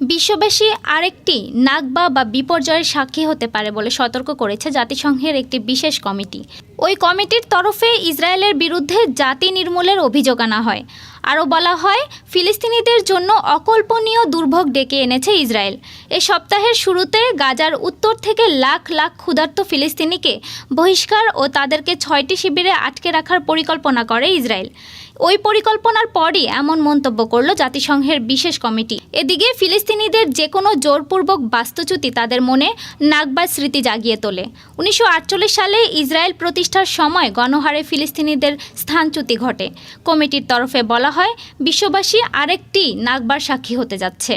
বিশ্ববাসী আরেকটি নাগবা বা বিপর্যয়ের সাক্ষী হতে পারে বলে সতর্ক করেছে জাতিসংঘের একটি বিশেষ কমিটি। ওই কমিটির তরফে ইসরায়েলের বিরুদ্ধে জাতি নির্মূলের অভিযোগ আনা হয়। আরও বলা হয়, ফিলিস্তিনিদের জন্য অকল্পনীয় দুর্ভোগ ডেকে এনেছে ইসরায়েল। এ সপ্তাহের শুরুতে গাজার উত্তর থেকে লাখ লাখ ক্ষুধার্ত ফিলিস্তিনিকে বহিষ্কার ও তাদেরকে ছয়টি শিবিরে আটকে রাখার পরিকল্পনা করে ইসরায়েল। ওই পরিকল্পনার পরই এমন মন্তব্য করল জাতিসংঘের বিশেষ কমিটি। এদিকে ফিলিস্তিনিদের যে কোনো জোরপূর্বক বাস্তুচ্যুতি তাদের মনে নাগবা স্মৃতি জাগিয়ে তোলে। উনিশশো আটচল্লিশ সালে ইসরায়েল প্রতিষ্ঠার সময় গণহারে ফিলিস্তিনিদের স্থানচ্যুতি ঘটে। কমিটির তরফে বলা হয়, বিশ্ববাসী আরেকটি নাগবার সাক্ষী হতে যাচ্ছে।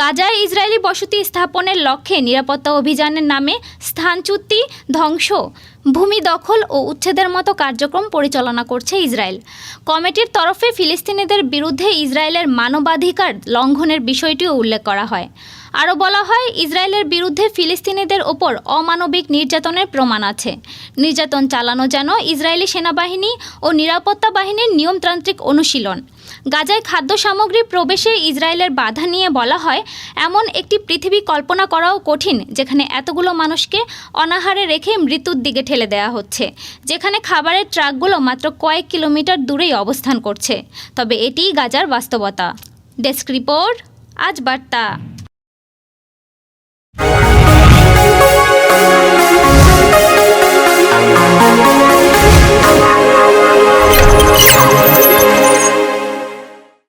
গাজায় ইসরায়েলি বসতি স্থাপনের লক্ষ্যে নিরাপত্তা অভিযানের নামে স্থানচ্যুতি ধ্বংস, ভূমি দখল ও উচ্ছেদের মতো কার্যক্রম পরিচালনা করছে ইসরায়েল। কমিটির তরফে ফিলিস্তিনিদের বিরুদ্ধে ইসরায়েলের মানবাধিকার লঙ্ঘনের বিষয়টিও উল্লেখ করা হয়। আরও বলা হয়, ইসরায়েলের বিরুদ্ধে ফিলিস্তিনিদের ওপর অমানবিক নির্যাতনের প্রমাণ আছে। নির্যাতন চালানো যেন ইসরায়েলি সেনাবাহিনী ও নিরাপত্তা বাহিনীর নিয়মতান্ত্রিক অনুশীলন। গাজায় খাদ্য সামগ্রী প্রবেশে ইসরায়েলের বাধা নিয়ে বলা হয়, এমন একটি পৃথিবী কল্পনা করাও কঠিন, যেখানে এতগুলো মানুষকে অনাহারে রেখে মৃত্যুর দিকে ঠেলে দেওয়া হচ্ছে, যেখানে খাবারের ট্রাকগুলো মাত্র কয়েক কিলোমিটার দূরেই অবস্থান করছে। তবে এটিই গাজার বাস্তবতা। ডেস্ক রিপোর্ট, আজ বার্তা।